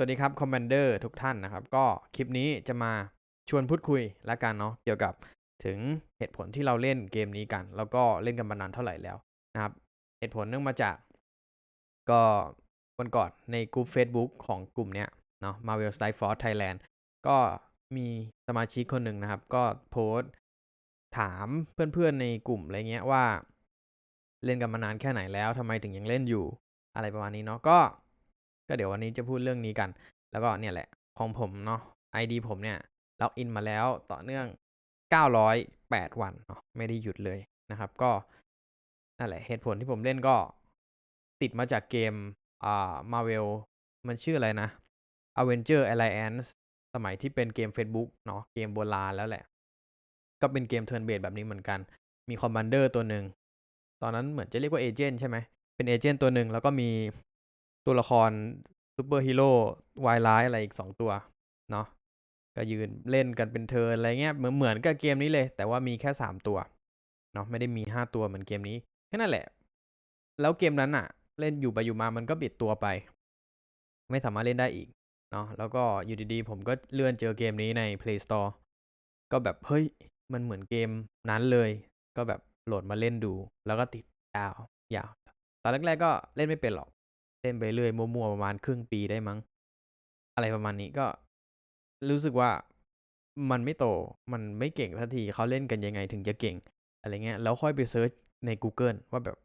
สวัสดีครับคอมมานเดอร์ทุกท่านนะครับ ก็คลิปนี้จะมาชวนพูดคุยละกันเนาะเกี่ยวกับถึงเหตุผลที่เราเล่นเกมนี้กัน แล้วก็เล่นกันมานานเท่าไหร่แล้วนะครับ เหตุผลเนื่องมาจาก ก็วันก่อนในกลุ่ม Facebook ของกลุ่มเนี้ยเนาะ Marvel Strike Force Thailand ก็มีสมาชิกคนหนึ่งนะครับ ก็โพสต์ถามเพื่อนๆในกลุ่มอะไรเงี้ยว่า เล่นกันมานานแค่ไหนแล้วทำไมถึงยังเล่นอยู่อะไรประมาณนี้เนาะก็ ก็เดี๋ยววันนี้จะพูดเรื่องนี้กัน แล้วก็เนี่ยแหละของผมเนาะ ID ผมเนี่ยล็อกอินมาแล้วต่อเนื่อง 908 วันเนาะไม่ได้หยุดเลยนะครับ ก็นั่นแหละเหตุผลที่ผมเล่นก็ติดมาจากเกมอ่า Marvel มันชื่ออะไรนะ Avenger Alliance สมัยที่เป็นเกม Facebook เนาะเกมโบราณแล้วแหละ ก็เป็นเกมเทิร์นเบสแบบนี้เหมือนกัน มีคอมมานเดอร์ตัวหนึ่ง ตอนนั้นเหมือนจะเรียกว่าเอเจนต์ใช่ไหมเป็นเอเจนต์ตัวหนึ่งแล้วก็มี ตัวละครซูเปอร์ฮีโร่วายร้ายอะไรอีกสองตัวเนาะก็ยืนเล่นกันเป็นเทินอะไรเงี้ยเหมือนเหมือนกับเกมนี้เลย แต่ว่ามีแค่สามตัวเนาะไม่ได้มีห้าตัวเหมือนเกมนี้แค่นั้นแหละ แล้วเกมนั้นอะเล่นอยู่ไปอยู่มามันก็บิดตัวไป ไม่สามารถเล่นได้อีกเนาะแล้วก็อยู่ดีๆ ผมก็เลื่อนเจอเกมนี้ใน Play Store ก็แบบเฮ้ยมันเหมือนเกมนั้นเลย ก็แบบโหลดมาเล่นดู แล้วก็ติดยาวยาวตอนแรกๆก็เล่นไม่เป็นหรอก นไปเรื่อยมั่วๆประมาณครึ่งปีได้มั้ง อะไรประมาณนี้ก็รู้สึกว่ามันไม่โตมันไม่เก่งทันทีเขาเล่นกันยังไงถึงจะเก่ง อะไรเงี้ยแล้วค่อยไปเซิร์ชใน Google ว่าแบบ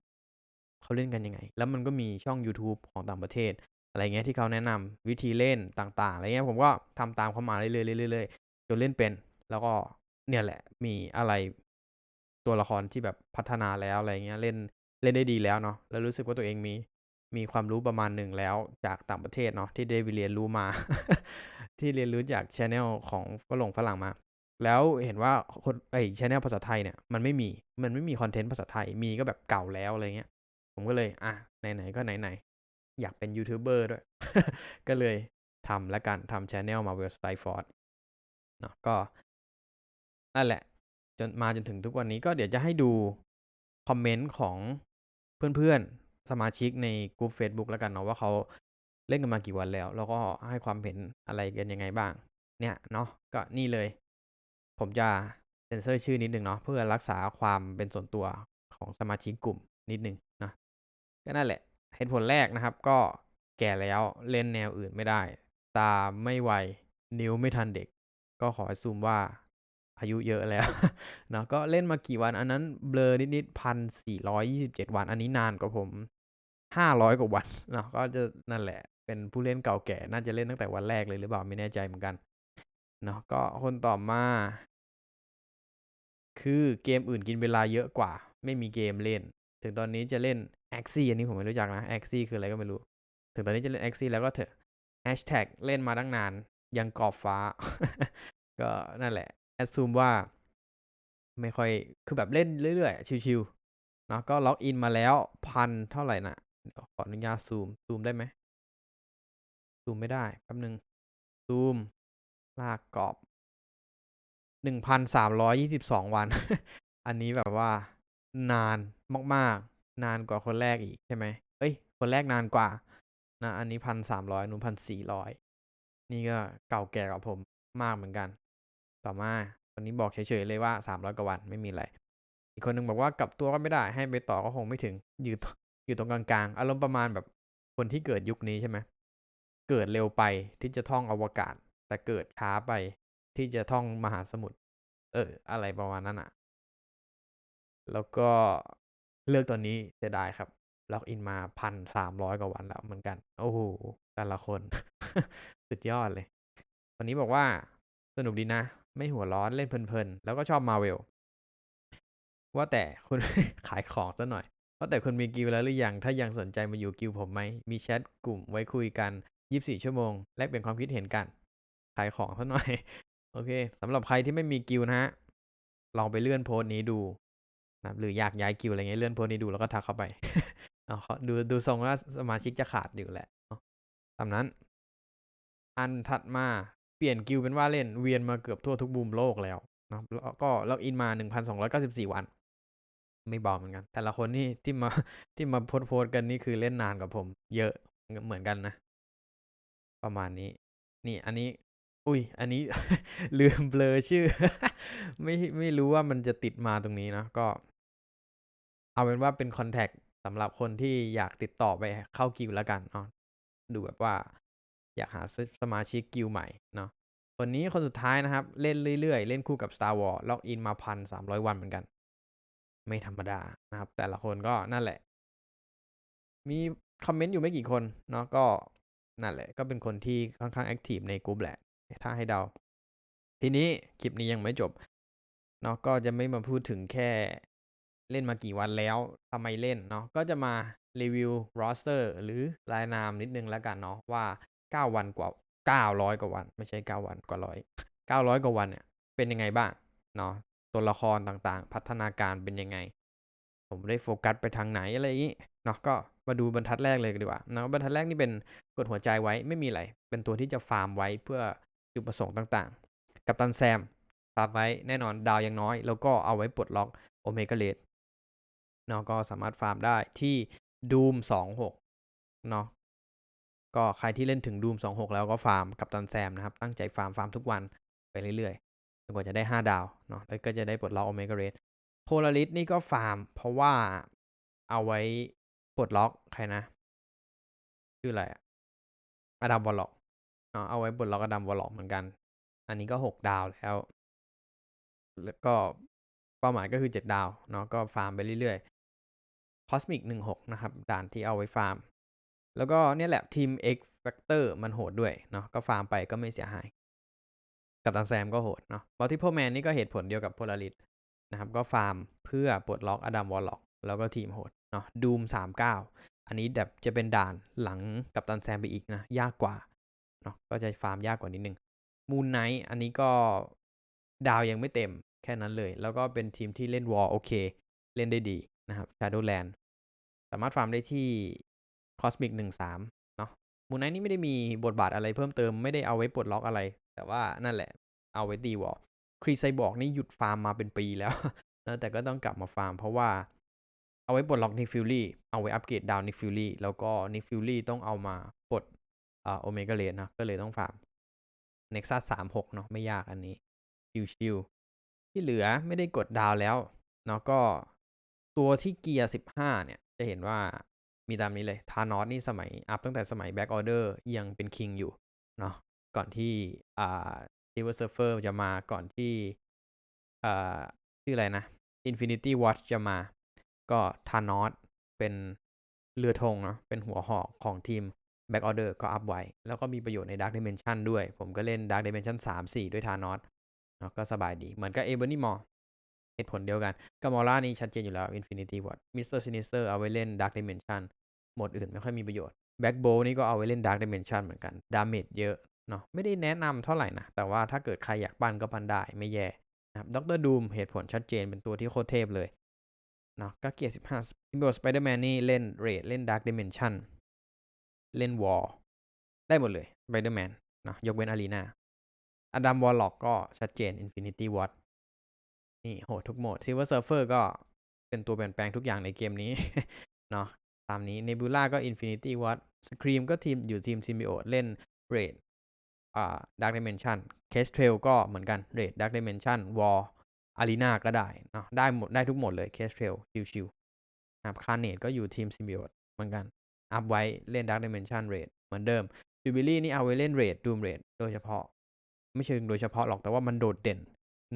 เขาเล่นกันยังไง แล้วมันก็มีช่อง YouTube ของต่างประเทศ อะไรเงี้ยที่เขาแนะนำวิธีเล่นต่างๆอะไรเงี้ยผมก็ทำตามเขามาเรื่อยๆเรื่อยๆจนเล่นเป็น แล้วก็เนี่ยแหละมีอะไรตัวละครที่แบบพัฒนาแล้วอะไรเงี้ยเล่นเล่นได้ดีแล้วเนาะแล้วรู้สึกว่าตัวเองมี มีความรู้ประมาณหนึ่งแล้วจากต่างประเทศเนาะที่ได้ไปเรียนรู้มา ที่เรียนรู้จากชแนลของฝรั่งฝรั่งมา แล้วเห็นว่าคนไอชแนลภาษาไทยเนี่ยมันไม่มีมันไม่มีคอนเทนต์ภาษาไทยมีก็แบบเก่าแล้วอะไรเงี้ย ผมก็เลยอะไหนๆก็ไหนๆอยากเป็นยูทูบเบอร์ด้วย ก็เลยทำและกันทำชแนลมาเวลสไตฟอร์ดเนาะก็นั่นแหละ จนมาจนถึงทุกวันนี้ก็เดี๋ยวจะให้ดูคอมเมนต์ของเพื่อนๆ สมาชิกในกลุ่ม Facebook แล้วกันเนาะว่าเขาเล่นกันมากี่วันแล้ว แล้วก็ให้ความเห็นอะไรกันยังไงบ้าง เนี่ยเนาะก็นี่เลย ผมจะเซ็นเซอร์ชื่อนิดนึงเนาะเพื่อรักษาความเป็นส่วนตัวของสมาชิกกลุ่มนิดนึงนะก็นั่นแหละเหตุผลแรกนะครับ ก็แก่แล้วเล่นแนวอื่นไม่ได้ ตาไม่ไวนิ้วไม่ทันเด็ก ก็ขอซูมว่าอายุเยอะแล้วเนาะก็เล่นมากี่วันอันนั้นเบลอนิดๆพันสี่ร้อยยี่สิบเจ็ดวัน อันนี้นานกว่าผม ห้าร้อยกว่าวันเนาะก็จะนั่นแหละ เป็นผู้เล่นเก่าแก่ น่าจะเล่นตั้งแต่วันแรกเลยหรือเปล่าไม่แน่ใจเหมือนกันเนาะก็คนต่อมา คือเกมอื่นกินเวลาเยอะกว่า ไม่มีเกมเล่น ถึงตอนนี้จะเล่น a x ซี่อันนี้ผมไม่รู้จักนะ a x ซี่คืออะไรก็ไม่รู้ ถึงตอนนี้จะเล่น a x ซี่แล้วก็เถอะแฮชแท็กเล่นมาตั้งนาน ยังกรอบฟ้า ก็นั่นแหละแอดซูมว่า ไม่ค่อยคือแบบเล่นเรื่อยๆ ชิวๆเนาะก็ล็อกอินมาแล้วพันเท่าไหร่นะ เดี๋ยวขออนุญาตซูม ซูมได้ไหมซูมไม่ได้แป๊บหนึ่งซูม ลากกรอบหนึ่งพันสามร้อยยี่สิบสองวัน อันนี้แบบว่านานมาก ๆ นานกว่าคนแรกอีกใช่ไหมเอ้ย คนแรกนานกว่า นะ อันนี้พันสามร้อยนุ่นพันสี่ร้อยนี่ก็เก่าแก่กว่าผมมากเหมือนกัน ต่อมาคนนี้บอกเฉยๆเลยว่าสามร้อยกว่าวันไม่มีอะไร อีกคนนึงบอกว่ากลับตัวก็ไม่ได้ให้ไปต่อก็คงไม่ถึงยู่ อยู่ตรงกลางๆ อารมณ์ประมาณแบบคนที่เกิดยุคนี้ใช่ไหมเกิดเร็วไปที่จะท่องอวกาศ แต่เกิดช้าไปที่จะท่องมหาสมุทรเออ อะไรประมาณนั้นอะ แล้วก็เลือกตัวนี้เสียดายครับ ล็อกอินมาพันสามร้อยกว่าวันแล้วเหมือนกัน โอ้โห แต่ละคน สุดยอดเลยวันนี้บอกว่าสนุกดีนะ ไม่หัวร้อนเล่นเพลินๆ แล้วก็ชอบมาเวลว่าแต่คุณขายของซะหน่อย ว่าแต่คุณมีกิลแล้วหรือยัง ถ้ายังสนใจมาอยู่กิลผมไหม มีแชทกลุ่มไว้คุยกัน 24 ชั่วโมง แลกเปลี่ยนความคิดเห็นกัน ขายของซะหน่อย โอเคสำหรับใครที่ไม่มีกิลนะฮะ ลองไปเลื่อนโพสต์นี้ดูนะหรืออยากย้ายกิลอะไรเงี้ยเลื่อนโพสต์นี้ดูแล้วก็ทักเข้าไปเอาเขาดูดูทรงว่าสมาชิกจะขาดอยู่แหละตามนั้น อันถัดมาเปลี่ยนกิลเป็นว่าเล่นเวียนมาเกือบทั่วทุกมุมโลกแล้วนะแล้วก็ล็อกอินมา 1,294 วัน ไม่เบาเหมือนกัน แต่ละคนนี่ที่มาที่มาโพสต์โพสกันนี่คือเล่นนานกว่าผม เยอะเหมือนกันนะ ประมาณนี้ นี่อันนี้ อุ้ย อันนี้ ลืมเบลอชื่อ ไม่ไม่รู้ว่ามันจะติดมาตรงนี้นะก็ เอาเป็นว่าเป็นคอนแทคสำหรับคนที่อยากติดต่อไปเข้ากิลแล้วกันเนาะดูแบบว่า อยากหาสมาชิกกิลใหม่เนาะคนนี้คนสุดท้ายนะครับ เล่นเรื่อยๆ เล่นคู่กับ Star Wars ล็อกอินมาพันสามร้อยวันเหมือนกัน ไม่ธรรมดานะครับ แต่ละคนก็นั่นแหละ มีคอมเมนต์อยู่ไม่กี่คนเนาะก็นั่นแหละ ก็เป็นคนที่ค่อนข้างแอคทีฟในกลุ่มแหละ ถ้าให้เดา ทีนี้คลิปนี้ยังไม่จบเนาะก็จะไม่มาพูดถึงแค่เล่นมากี่วันแล้วทำไมเล่นเนาะก็จะมารีวิวรอสเตอร์หรือรายนามนิดนึงแล้วกันเนาะว่า 9 วันกว่า 900 กว่าวัน ไม่ใช่ 9 วันกว่าร้อย900 กว่าวันเนี่ยเป็นยังไงบ้างเนาะ ตัวละครต่างๆ พัฒนาการเป็นยังไง ผมได้โฟกัสไปทางไหนอะไรอย่างนี้เนาะก็มาดูบรรทัดแรกเลยดีกว่าเนาะบรรทัดแรกนี่เป็นกดหัวใจไว้ไม่มีอะไร เป็นตัวที่จะฟาร์มไว้เพื่อจุดประสงค์ต่างๆ กับตันแซมฟาร์มไว้แน่นอนดาวยังน้อย แล้วก็เอาไว้ปลดล็อกโอเมก้าเลดเนาะก็สามารถฟาร์มได้ที่ดูม26เนาะก็ใครที่เล่นถึงดูม26 แล้วก็ฟาร์มกับตันแซมนะครับ ตั้งใจฟาร์มฟาร์มทุกวันไปเรื่อยๆ กว่าจะได้ 5 ดาวเนาะแล้วก็จะได้ปลดล็อกโอเมก้าเลดโพลาริสนี่ก็ฟาร์ม เพราะว่าเอาไว้ปลดล็อกใครนะชื่ออะไรอะอดัมวอลล็อกเนาะเอาไว้ปลดล็อกอดัมวอลล็อกเหมือนกัน อันนี้ก็หกดาวแล้ว แล้วก็เป้าหมายก็คือเจ็ดดาวเนาะก็ฟาร์มไปเรื่อยๆ Cosmic หนึ่งหกนะครับ ด่านที่เอาไว้ฟาร์ม แล้วก็เนี่ยแหละทีม X Factor มันโหดด้วยเนาะก็ฟาร์มไปก็ไม่เสียหาย กับตันแซมก็โหดเนาะ Multiple Man นี่ก็เหตุผลเดียวกับ Polaris นะครับ ก็ฟาร์มเพื่อปลดล็อกอดัมวอลล็อกแล้วก็ทีมโหดเนาะดูมสามเก้าอันนี้แบบจะเป็นด่านหลังกับตันแซมไปอีกนะ ยากกว่าเนาะก็จะฟาร์มยากกว่านิดนึงมูนไนท์อันนี้ก็ดาวยังไม่เต็มแค่นั้นเลย แล้วก็เป็นทีมที่เล่นวอลโอเค เล่นได้ดีนะครับ Shadowland สามารถฟาร์มได้ที่ Cosmic 1 3เนาะ มูนไนท์นี่ไม่ได้มีบทบาทอะไรเพิ่มเติมไม่ได้เอาไว้ปลดล็อกอะไร แต่ว่านั่นแหละเอาไว้ตีวอลครีไซบอกนี่หยุดฟาร์มมาเป็นปีแล้วนะแต่ก็ต้องกลับมาฟาร์มเพราะว่าเอาไว้ปลดล็อกนิกฟิลลี่เอาไว้อัปเกรดดาวนิกฟิลลี่แล้วก็นิกฟิลลี่ต้องเอามาปลดอ่าโอเมก้าเลนนะก็เลยต้องฟาร์มเน็กซัสสามหกเนาะไม่ยากอันนี้ ชิวๆที่เหลือไม่ได้กดดาวแล้วเนาะก็ตัวที่เกียร์สิบห้าเนี่ยจะเห็นว่า มีตามนี้เลยทานอสนี่สมัยอัพตั้งแต่สมัยแบ็กออเดอร์ยังเป็นคิงอยู่เนาะก่อนที่อ่าซิเวอร์เซิร์ฟเฟอร์จะมาก่อนที่อ่าชื่ออะไรนะ Infinity Watch จะมา ก็ทานอสเป็นเรือธงเนาะเป็นหัวหอกของทีม Back Order ก็อัพไว้ แล้วก็มีประโยชน์ใน Dark Dimension ด้วย ผมก็เล่น Dark Dimension 3 4 ด้วยทานอสเนาะก็สบายดี เหมือนกับเอ เหตุผลเดียวกันกับมอร่านี่ชัดเจนอยู่แล้ว Infinity Watch Mr. Sinister เตอร์เอาไว้เล่น Dark Dimension หมดอื่นไม่ค่อยมีประโยชน์ Backbow นี่ก็เอาไว้เล่น Dark Dimension เหมือนกันดาเมจเยอะเนาะไม่ได้แนะนำเท่าไหร่นะ แต่ว่าถ้าเกิดใครอยากปั้นก็ปั้นได้ไม่แย่นะครับด็อกเตอร์ดูมเหตุผลชัดเจนเป็นตัวที่โคตรเทพเลยเนาะก็เกียร์สิบห้าซิมโบสไปเดอร์แมนนี่เล่นเรดเล่นดาร์ d ดิเมนชันเล่นวอลได้หมดเลยสไปเดอร์แมนเนาะยกเว้นอารีนาอดัมวอลล็อกก็ชัดเจนอินฟินิตี้วอต นี่โหทุกโหมดซิลเวอร์เซิร์ฟเฟอร์ก็เป็นตัวเปลี่ยนแปลงทุกอย่างในเกมนี้ เนาะตามนี้เนบูล่าก็อินฟินิตี้วอตสครีมก็ทีมอยู่ทีมซิมบิโอเล่นเรดอ่าดาร์ d ดิเมนชันเคสเทรลก็เหมือนกันเรดดาร์ d ดิเมนชันวอลอารีนาก็ได้เนาะได้หมดได้ทุกหมดเลยเคสเทรลชิวๆนะครับคาเนตก็อยู่ทีมซิมบิโอตเหมือนกันอัพไว้เล่น Dark Dimension Raid เหมือนเดิมจูบิลี่นี่เอาไว้เล่น Raid Doom Raid โดยเฉพาะ ไม่เชิงโดยเฉพาะหรอกแต่ว่ามันโดดเด่น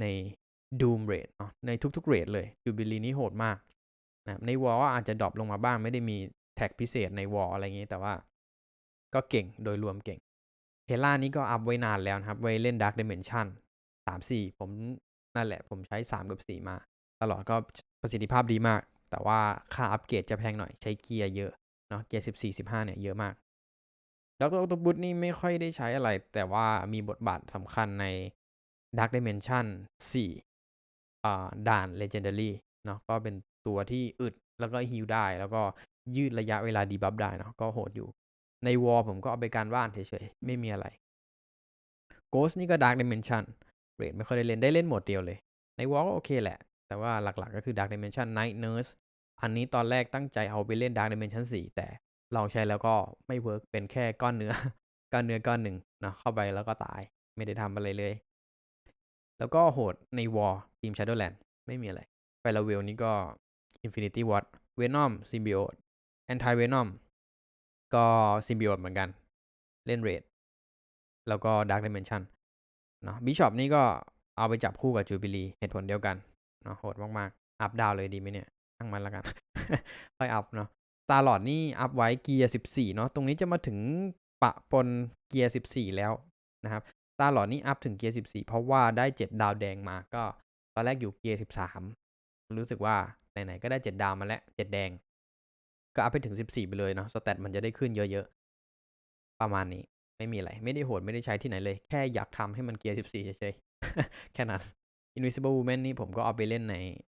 ใน Doom Raid เนาะในทุกๆ Raid เลยจูบิลีนี่โหดมากนะในวอลอาจจะดรอปลงมาบ้างไม่ได้มีแท็กพิเศษในวอลอะไรอย่างนี้แต่ว่าก็เก่งโดยรวมเก่งเฮล่านี่ก็อัพไว้นานแล้วนะครับ ไว้เล่น Dark Dimension 3 4 ผมนั่นแหละ ผมใช้ 3 กับ 4 มา ตลอดก็ประสิทธิภาพดีมาก แต่ว่าค่าอัปเกรดจะแพงหน่อยใช้เกียร์เยอะเนาะเกียร์ 14 15 เนี่ยเยอะมากดรออตบุตนี่ไม่ค่อยได้ใช้อะไร แต่ว่ามีบทบาทสำคัญใน Dark Dimension 4อ่ ด่าน Legendary เนาะก็เป็นตัวที่อึดแล้วก็ฮิลได้ แล้วก็ยืดระยะเวลาดีบัฟได้เนาะก็โหดอยู่ ในวอลผมก็เอาไปการบ้านเฉยๆ ไม่มีอะไร Ghost นี่ก็ Dark Dimension เรดไม่ค่อยได้เล่นได้เล่นหมดเดียวเลย ในวอลก็โอเคแหละ แต่ว่าหลักๆก็คือ Dark Dimension Night Nurse อันนี้ตอนแรกตั้งใจเอาไปเล่น Dark Dimension 4 แต่ลองใช้แล้วก็ไม่เวิร์กเป็นแค่ก้อนเนื้อ ก้อนเนื้อก้อนหนึ่งเนาะเข้าไปแล้วก็ตายไม่ได้ทำอะไรเลย แล้วก็โหดในวอ r ทีม Shadowland ไม่มีอะไรไฟลาเวลนี่ก็ Infinity Ward Venom Symbiote Anti Venom ก็ Symbiote เหมือนกัน เล่นเรดแล้วก็ Dark Dimension เนาะบิชอปนี่ก็เอาไปจับคู่กับจูบิลีเหตุผลเดียวกันเนาะโหดมากๆ อัพดาวเลยดีไหมเนี่ยทั้งมันล้วกัน ค่อยอัพเนาะตาหลอดนี่อัพไว้เกียร์ 14 เนาะตรงนี้จะมาถึงปะปนเกียร์ 14 แล้วนะครับ ตาหลอดนี่อัพถึงเกียร์ 14 เพราะว่าได้ 7 ดาวแดงมาก็ตอนแรกอยู่เกียร์ 13 รู้สึกว่าไหนๆก็ได้ 7 ดาวมาแล้ว 7 แดง ก็อัพไปถึง 14 ไปเลยเนาะสเตตมันจะได้ขึ้นเยอะๆ ประมาณนี้ไม่มีอะไร ไม่ได้โหดไม่ได้ใช้ที่ไหนเลย แค่อยากทำให้มันเกียร์ 14 เฉยๆ แค่นั้น Invisible Woman นี่ผมก็เอาไปเล่นใน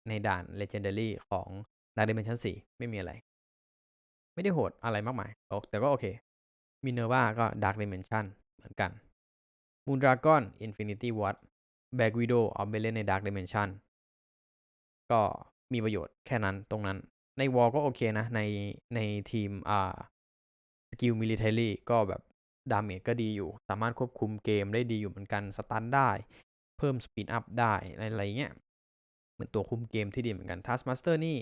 ในด่าน Legendary ของ Dark Dimension 4ไม่มีอะไร ไม่ได้โหดอะไรมากมายโอแต่ก็โอเค Minerva ก็ Dark Dimension เหมือนกัน Moon Dragon Infinity Ward Black Widow เอาไปเล่นใน Dark Dimension ก็มีประโยชน์แค่นั้นตรงนั้น ในวอลก็โอเคนะ ในในทีมอ่าสกิลมิลิเทอรี่ก็แบบดาเมจก็ดีอยู่ สามารถควบคุมเกมได้ดีอยู่เหมือนกัน สตันได้ เพิ่มสปีดอัพได้อะไรเงี้ย เหมือนตัวคุมเกมที่ดีเหมือนกันทัสมาสเตอร์นี่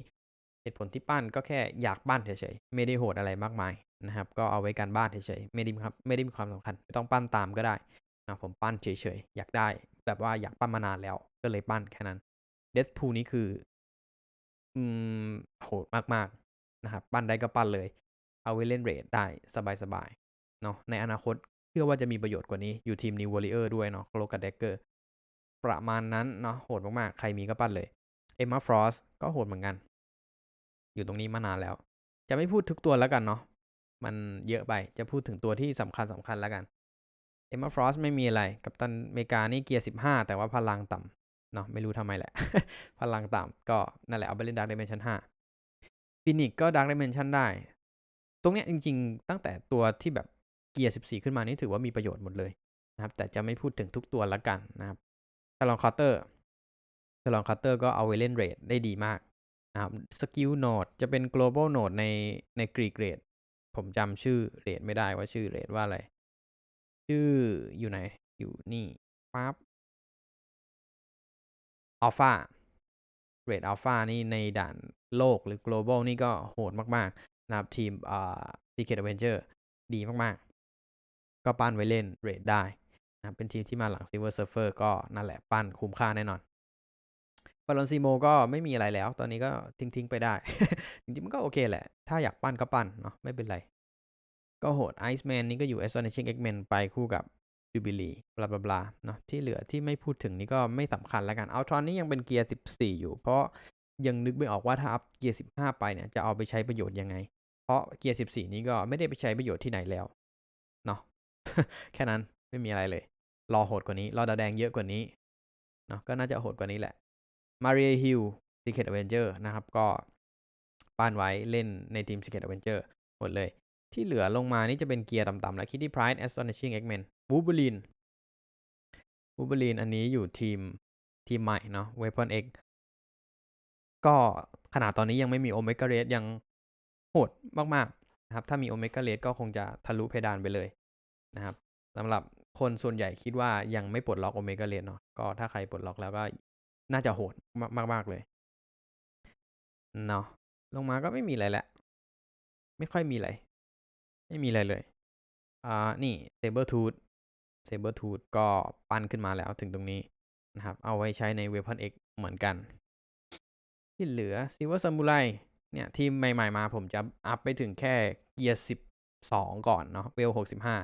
เหตุผลที่ปั้นก็แค่อยากปั้นเฉยๆ ไม่ได้โหดอะไรมากมายนะครับ ก็เอาไว้การบ้านเฉยๆ ไม่ได้ครับไม่ได้มีความสำคัญ ไม่ต้องปั้นตามก็ได้ นะผมปั้นเฉยๆ อยากได้แบบว่าอยากปั้นมานานแล้ว ก็เลยปั้นแค่นั้นเดสพูนี้คือ อืมโหดมากๆนะครับปั้นได้ก็ปั้นเลย เอาไว้เล่นเรดได้สบายๆเนาะในอนาคตเชื่อว่าจะมีประโยชน์กว่านี้ อยู่ทีมนิววอริเออร์ด้วยเนาะโคลกับเดกเกอร์ประมาณนั้นเนาะโหดมากๆ ใครมีก็ปั้นเลยเอมมาฟรอสก็โหดเหมือนกัน อยู่ตรงนี้มานานแล้ว จะไม่พูดทุกตัวแล้วกันเนาะมันเยอะไปจะพูดถึงตัวที่สำคัญสำคัญแล้วกัน เอมมาฟรอสไม่มีอะไร กับตันอเมริกานี่เกียร์สิบห้าแต่ว่าพลังต่ำเนาะไม่รู้ทำไมแหละ พลังต่ำก็นั่นแหละเอาไปเล่นดาร์ d เ i เมนชั่นห้าฟินิกก็ดาร์ d เ i เมนชั่นได้ ตรงเนี้ยจริง ๆ ตั้งแต่ตัวที่แบบเกียร์ 14 ขึ้นมานี่ถือว่ามีประโยชน์หมดเลยนะครับ แต่จะไม่พูดถึงทุกตัวละกันนะครับทารอนคาร์เตอร์ทารอนคาร์เตอร์ก็เอาไว้เล่นเรดได้ดีมากนะครับสกิลโนดจะเป็น global node ในในกรีกเรดผมจำชื่อเรดไม่ได้ว่าชื่อเรดว่าอะไร ชื่ออยู่ไหน อยู่นี่ปั๊บอัลฟาเรดอัลฟานี่ในด่านโลกหรือ global นี่ก็โหดมากๆ นะครับ ทีมอ่า Secret Avenger ดีมากๆ ก็ปั้นไว้เล่นเรดได้นะเป็นทีมที่มาหลัง Silver Surfer ก็นั่นแหละปั้นคุ้มค่าแน่นอนบอลอนซีโมก็ไม่มีอะไรแล้ว ตอนนี้ก็ทิ้ง ๆ ไปได้ จริง ๆ มันก็โอเคแหละ ถ้าอยากปั้นก็ปั้นเนาะไม่เป็นไร ก็โหดไอซ์แมนนี่ก็อยู่ Astonishing X-Men ไปคู่กับ Jubilee บลาบลาบลาเนาะที่เหลือที่ไม่พูดถึงนี่ก็ไม่สำคัญแล้วกันเอัลทรอนนี่ยังเป็นเกียร์ 14 อยู่ เพราะยังนึกไม่ออกว่าถ้าอัพเกียร์ 15 ไปเนี่ยจะเอาไปใช้ประโยชน์ยังไง เพราะเกียร์ 14 นี้ก็ไม่ได้ไปใช้ประโยชน์ที่ไหนแล้วเนาะแค่นั้นไม่มีอะไรเลย รอโหดกว่านี้ รอดาแดงเยอะกว่านี้เนาะก็น่าจะโหดกว่านี้แหละมาเรียฮิล Secret Avenger นะครับก็ป้านไว้เล่นในทีม Secret Avenger หมดเลย ที่เหลือลงมานี่จะเป็นเกียร์ต่ำๆแล้ว Kitty Pryde Astonishing X-Men Wolverine Wolverine อันนี้อยู่ทีมทีมใหม่เนาะ Weapon X ก็ขนาดตอนนี้ยังไม่มี Omega Red ยังโหดมากๆนะครับ ถ้ามี Omega Red ก็คงจะทะลุเพดานไปเลยนะครับสำหรับคนส่วนใหญ่คิดว่ายังไม่ปลดล็อก Omega Red เนาะก็ถ้าใครปลดล็อกแล้วก็น่าจะโหดมากมากๆเลยเนาะลงมาก็ไม่มีอะไรแล้ว ไม่ค่อยมีอะไร ไม่มีอะไรเลย อ่า นี่ Saber Tooth Saber Tooth ก็ปั้นขึ้นมาแล้วถึงตรงนี้นะครับ เอาไว้ใช้ใน Weapon X เหมือนกัน ที่เหลือ Silver Samurai เนี่ย ทีมใหม่ๆมาผมจะอัพไปถึงแค่เกียร์สิบสองก่อนเนาะ เวลหกสิบห้า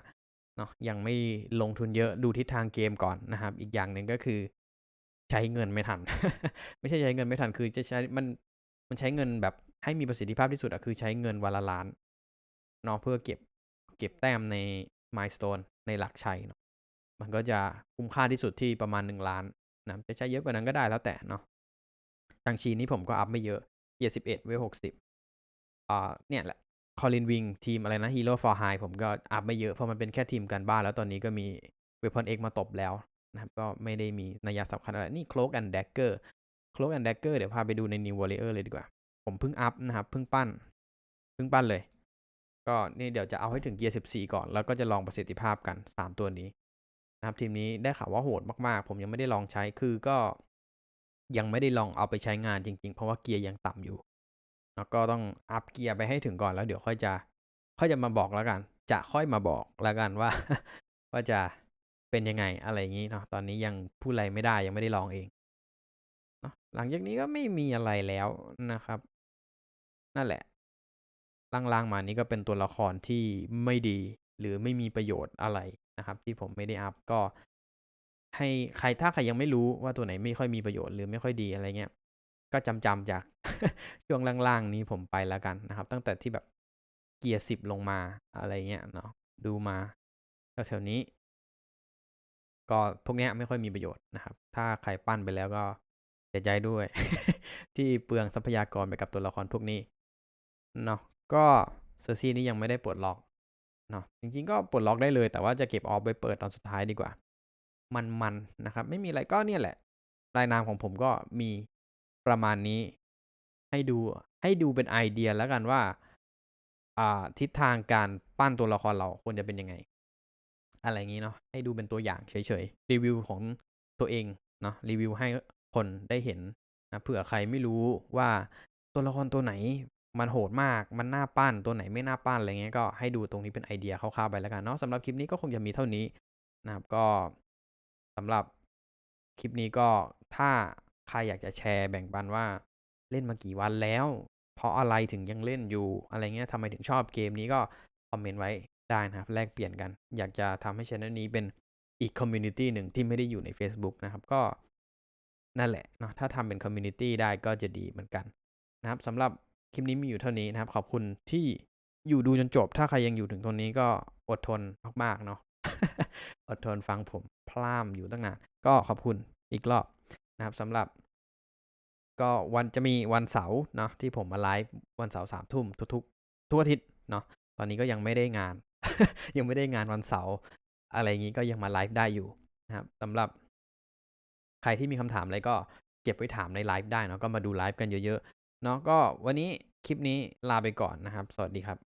เนาะ ยังไม่ลงทุนเยอะ ดูทิศทางเกมก่อนนะครับ อีกอย่างหนึ่งก็คือ ใช้เงินไม่ทัน ไม่ใช่ใช้เงินไม่ทัน คือจะใช้มัน มันใช้เงินแบบให้มีประสิทธิภาพที่สุดอะคือใช้เงินวันละล้าน เนาะเพื่อเก็บเก็บแต้มในมายสเตนในหลักชัยเนาะมันก็จะคุ้มค่าที่สุดที่ประมาณหนึ่งล้านนะจะใช้เยอะกว่านั้นก็ได้แล้วแต่เนาะทางชีนี้ผมก็อัพไม่เยอะเกียร์สิบเอ็ดเวหกสิบอ่าเนี่ยแหละคอลินวิงทีมอะไรนะฮีโร่ฟอร์ไฮผมก็อัพไม่เยอะเพราะมันเป็นแค่ทีมการบ้านแล้วตอนนี้ก็มีเวพอนเอ็กมาตบแล้วนะครับก็ไม่ได้มีนัยสำคัญอะไร นี่ Cloak and Dagger Cloak and Dagger เดี๋ยวพาไปดูใน New Warrior เลยดีกว่า ผมเพิ่งอัพนะครับ เพิ่งปั้น เพิ่งปั้นเลย ก็นี่เดี๋ยวจะเอาให้ถึงเกียร์14 ก่อน แล้วก็จะลองประสิทธิภาพกัน 3 ตัวนี้นะครับทีมนี้ได้ข่าวว่าโหดมากๆ ผมยังไม่ได้ลองใช้คือก็ยังไม่ได้ลองเอาไปใช้งานจริง ๆ เพราะว่าเกียร์ยังต่ำอยู่ แล้วก็ต้องอัปเกียร์ไปให้ถึงก่อนแล้วเดี๋ยวค่อยจะค่อยจะมาบอกแล้วกัน จะค่อยมาบอกแล้วกันว่า ว่าจะเป็นยังไงอะไรอย่างงี้เนาะตอนนี้ยังพูดอะไรไม่ได้ยังไม่ได้ลองเองเนาะหลังจากนี้ก็ไม่มีอะไรแล้วนะครับ นั่นแหละ ล่างๆมานี่ก็เป็นตัวละครที่ไม่ดีหรือไม่มีประโยชน์อะไรนะครับ ที่ผมไม่ได้อัปก็ ให้ใครถ้าใครยังไม่รู้ว่าตัวไหนไม่ค่อยมีประโยชน์หรือไม่ค่อยดีอะไรเงี้ยก็จำๆจากช่วงล่างๆนี้ผมไปแล้วกันนะครับ ตั้งแต่ที่แบบเกียร์10ลงมาอะไรเงี้ยเนาะดูมาแถวๆนี้ ก็พวกเนี้ยไม่ค่อยมีประโยชน์นะครับ ถ้าใครปั้นไปแล้วก็เสียใจด้วย ที่เปลืองทรัพยากรไปกับตัวละครพวกนี้เนาะ ก็ Cersei นี่ยังไม่ได้ปลดล็อกเนาะจริงๆก็ปลดล็อกได้เลย แต่ว่าจะเก็บ Off ไว้เปิดตอนสุดท้ายดีกว่า มันๆนะครับ ไม่มีอะไรก็เนี่ยแหละ รายนามของผมก็มีประมาณนี้ ให้ดูให้ดูเป็นไอเดียแล้วกันว่าอ่าทิศทางการปั้นตัวละครเราควรจะเป็นยังไง อะไรงี้เนาะให้ดูเป็นตัวอย่างเฉยๆ รีวิวของตัวเองเนาะรีวิวให้คนได้เห็นนะเผื่อใครไม่รู้ว่าตัวละครตัวไหน มันโหดมาก มันน่าปั้น ตัวไหนไม่น่าปั้นอะไรเงี้ยก็ให้ดูตรงนี้เป็นไอเดียคร่าวๆไปแล้วกันเนาะสำหรับคลิปนี้ก็คงจะมีเท่านี้นะครับก็สำหรับคลิปนี้ก็ถ้าใครอยากจะแชร์แบ่งปันว่าเล่นมากี่วันแล้ว เพราะอะไรถึงยังเล่นอยู่อะไรเงี้ยทำไมถึงชอบเกมนี้ก็คอมเมนต์ไว้ได้นะครับแลกเปลี่ยนกัน อยากจะทำให้ชนเนิลนี้เป็นอีกคอมมิวนิตี้หนึ่งที่ไม่ได้อยู่ในเฟซบุ๊กนะครับก็นั่นแหละเนาะถ้าทำเป็นคอมมิวนิตี้ได้ก็จะดีเหมือนกันนะครับสำหรับ คลิปนี้มีอยู่เท่านี้นะครับ ขอบคุณที่อยู่ดูจนจบ ถ้าใครยังอยู่ถึงตรงนี้ก็อดทนมากๆเนาะอดทนฟังผมพร่ำอยู่ตั้งนาน ก็ขอบคุณอีกรอบนะครับสำหรับ ก็วันจะมีวันเสาร์เนาะที่ผมมาไลฟ์วันเสาร์3ทุ่มทุกๆทุกอาทิตย์เนาะตอนนี้ก็ยังไม่ได้งาน ยังไม่ได้งานวันเสาร์อะไรงนี้ก็ยังมาไลฟ์ได้อยู่นะครับสำหรับ ใครที่มีคำถามอะไรก็เก็บไว้ถามในไลฟ์ได้เนาะก็มาดูไลฟ์กันเยอะๆ เนาะก็วันนี้คลิปนี้ลาไปก่อนนะครับ สวัสดีครับ